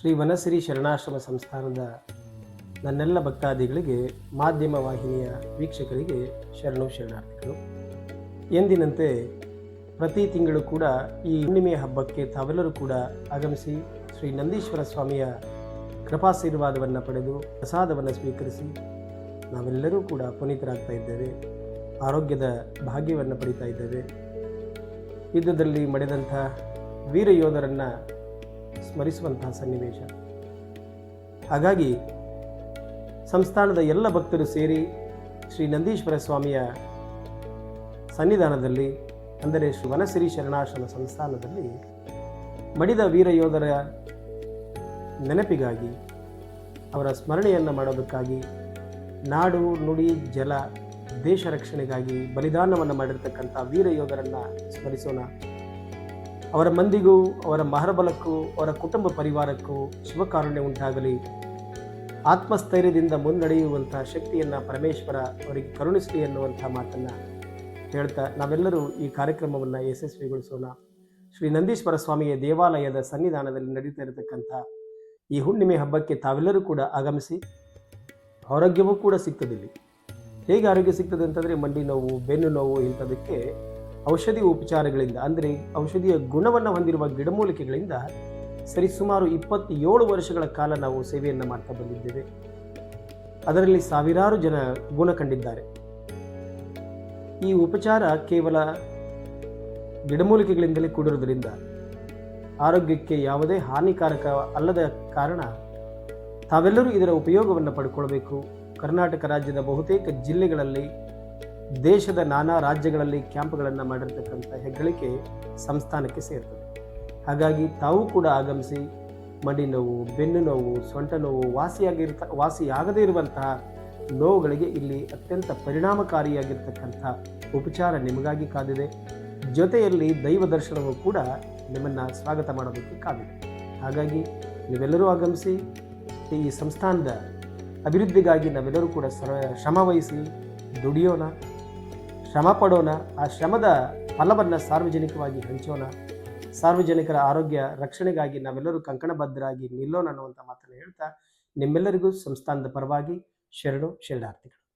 ಶ್ರೀ ವನಸಿರಿ ಶರಣಾಶ್ರಮ ಸಂಸ್ಥಾನದ ನನ್ನೆಲ್ಲ ಭಕ್ತಾದಿಗಳಿಗೆ, ಮಾಧ್ಯಮ ವಾಹಿನಿಯ ವೀಕ್ಷಕರಿಗೆ ಶರಣು ಶರಣಾರ್ಥಿಗಳು. ಎಂದಿನಂತೆ ಪ್ರತಿ ತಿಂಗಳು ಕೂಡ ಈ ಹುಣ್ಣಿಮೆಯ ಹಬ್ಬಕ್ಕೆ ತಾವೆಲ್ಲರೂ ಕೂಡ ಆಗಮಿಸಿ ಶ್ರೀ ನಂದೀಶ್ವರ ಸ್ವಾಮಿಯ ಕೃಪಾಶೀರ್ವಾದವನ್ನು ಪಡೆದು ಪ್ರಸಾದವನ್ನು ಸ್ವೀಕರಿಸಿ ನಾವೆಲ್ಲರೂ ಕೂಡ ಪುನೀತರಾಗ್ತಾ ಇದ್ದೇವೆ. ಆರೋಗ್ಯದ ಭಾಗ್ಯವನ್ನು ಪಡಿತಾ ಇದ್ದೇವೆ. ಯುದ್ಧದಲ್ಲಿ ಮಡೆದಂಥ ವೀರ ಯೋಧರನ್ನು ಸ್ಮರಿಸುವಂತಹ ಸನ್ನಿವೇಶ. ಹಾಗಾಗಿ ಸಂಸ್ಥಾನದ ಎಲ್ಲ ಭಕ್ತರು ಸೇರಿ ಶ್ರೀ ನಂದೀಶ್ವರ ಸ್ವಾಮಿಯ ಸನ್ನಿಧಾನದಲ್ಲಿ, ಅಂದರೆ ಶ್ರೀ ವನಸಿರಿ ಶರಣಾಶ್ರಮ ಸಂಸ್ಥಾನದಲ್ಲಿ ಮಡಿದ ವೀರ ಯೋಧರ ನೆನಪಿಗಾಗಿ, ಅವರ ಸ್ಮರಣೆಯನ್ನು ಮಾಡೋದಕ್ಕಾಗಿ, ನಾಡು, ನುಡಿ, ಜಲ, ದೇಶ ರಕ್ಷಣೆಗಾಗಿ ಬಲಿದಾನವನ್ನು ಮಾಡಿರ್ತಕ್ಕಂಥ ವೀರ ಯೋಧರನ್ನು ಸ್ಮರಿಸೋಣ. ಅವರ ಮಂದಿಗೂ, ಅವರ ಮಹರಬಲಕ್ಕೂ, ಅವರ ಕುಟುಂಬ ಪರಿವಾರಕ್ಕೂ ಶುಭಕಾರುಣ್ಯ ಉಂಟಾಗಲಿ. ಆತ್ಮಸ್ಥೈರ್ಯದಿಂದ ಮುನ್ನಡೆಯುವಂಥ ಶಕ್ತಿಯನ್ನು ಪರಮೇಶ್ವರ ಅವರಿಗೆ ಕರುಣಿಸಲಿ ಎನ್ನುವಂಥ ಮಾತನ್ನು ಹೇಳ್ತಾ ನಾವೆಲ್ಲರೂ ಈ ಕಾರ್ಯಕ್ರಮವನ್ನು ಯಶಸ್ವಿಗೊಳಿಸೋಣ. ಶ್ರೀ ನಂದೀಶ್ವರ ಸ್ವಾಮಿಯ ದೇವಾಲಯದ ಸನ್ನಿಧಾನದಲ್ಲಿ ನಡೀತಾ ಇರತಕ್ಕಂಥ ಈ ಹುಣ್ಣಿಮೆ ಹಬ್ಬಕ್ಕೆ ತಾವೆಲ್ಲರೂ ಕೂಡ ಆಗಮಿಸಿ, ಆರೋಗ್ಯವೂ ಕೂಡ ಸಿಗ್ತದೆ ಇಲ್ಲಿ. ಹೇಗೆ ಆರೋಗ್ಯ ಸಿಗ್ತದೆ ಅಂತಂದರೆ, ಮಂಡಿ ನೋವು, ಬೆನ್ನು ನೋವು ಇಂಥದಕ್ಕೆ ಔಷಧಿ ಉಪಚಾರಗಳಿಂದ, ಅಂದರೆ ಔಷಧಿಯ ಗುಣವನ್ನು ಹೊಂದಿರುವ ಗಿಡಮೂಲಿಕೆಗಳಿಂದ ಸರಿಸುಮಾರು ಇಪ್ಪತ್ತೇಳು ವರ್ಷಗಳ ಕಾಲ ನಾವು ಸೇವೆಯನ್ನು ಮಾಡ್ತಾ ಬಂದಿದ್ದೇವೆ. ಅದರಲ್ಲಿ ಸಾವಿರಾರು ಜನ ಗುಣ ಕಂಡಿದ್ದಾರೆ. ಈ ಉಪಚಾರ ಕೇವಲ ಗಿಡಮೂಲಿಕೆಗಳಿಂದಲೇ ಕೂಡಿರುವುದರಿಂದ ಆರೋಗ್ಯಕ್ಕೆ ಯಾವುದೇ ಹಾನಿಕಾರಕ ಅಲ್ಲದ ಕಾರಣ ತಾವೆಲ್ಲರೂ ಇದರ ಉಪಯೋಗವನ್ನು ಪಡ್ಕೊಳ್ಬೇಕು. ಕರ್ನಾಟಕ ರಾಜ್ಯದ ಬಹುತೇಕ ಜಿಲ್ಲೆಗಳಲ್ಲಿ ದೇಶದ ನಾನಾ ರಾಜ್ಯಗಳಲ್ಲಿ ಕ್ಯಾಂಪ್ಗಳನ್ನು ಮಾಡಿರ್ತಕ್ಕಂಥ ಹೆಗ್ಗಳಿಕೆ ಸಂಸ್ಥಾನಕ್ಕೆ ಸೇರ್ತದೆ. ಹಾಗಾಗಿ ತಾವು ಕೂಡ ಆಗಮಿಸಿ ಮಡಿ ನೋವು, ಬೆನ್ನು ನೋವು, ಸೊಂಟ ನೋವು ವಾಸಿಯಾಗಿರ್ತ, ವಾಸಿಯಾಗದೇ ಇರುವಂತಹ ನೋವುಗಳಿಗೆ ಇಲ್ಲಿ ಅತ್ಯಂತ ಪರಿಣಾಮಕಾರಿಯಾಗಿರ್ತಕ್ಕಂಥ ಉಪಚಾರ ನಿಮಗಾಗಿ ಕಾದಿದೆ. ಜೊತೆಯಲ್ಲಿ ದೈವ ದರ್ಶನವೂ ಕೂಡ ನಿಮ್ಮನ್ನು ಸ್ವಾಗತ ಮಾಡೋದಕ್ಕೆ ಕಾದಿದೆ. ಹಾಗಾಗಿ ನೀವೆಲ್ಲರೂ ಆಗಮಿಸಿ ಈ ಸಂಸ್ಥಾನದ ಅಭಿವೃದ್ಧಿಗಾಗಿ ನಾವೆಲ್ಲರೂ ಕೂಡ ಶ್ರಮ ವಹಿಸಿ ದುಡಿಯೋಣ. ಶ್ರಮ ಪಡೋಣ ಆ ಶ್ರಮದ ಫಲವನ್ನು ಸಾರ್ವಜನಿಕವಾಗಿ ಹಂಚೋಣ. ಸಾರ್ವಜನಿಕರ ಆರೋಗ್ಯ ರಕ್ಷಣೆಗಾಗಿ ನಾವೆಲ್ಲರೂ ಕಂಕಣಬದ್ಧರಾಗಿ ನಿಲ್ಲೋಣ ಅನ್ನುವಂಥ ಮಾತನ್ನು ಹೇಳ್ತಾ ನಿಮ್ಮೆಲ್ಲರಿಗೂ ಸಂಸ್ಥಾನದ ಪರವಾಗಿ ಶರಣು ಶರಣಾರ್ಥಿಗಳು.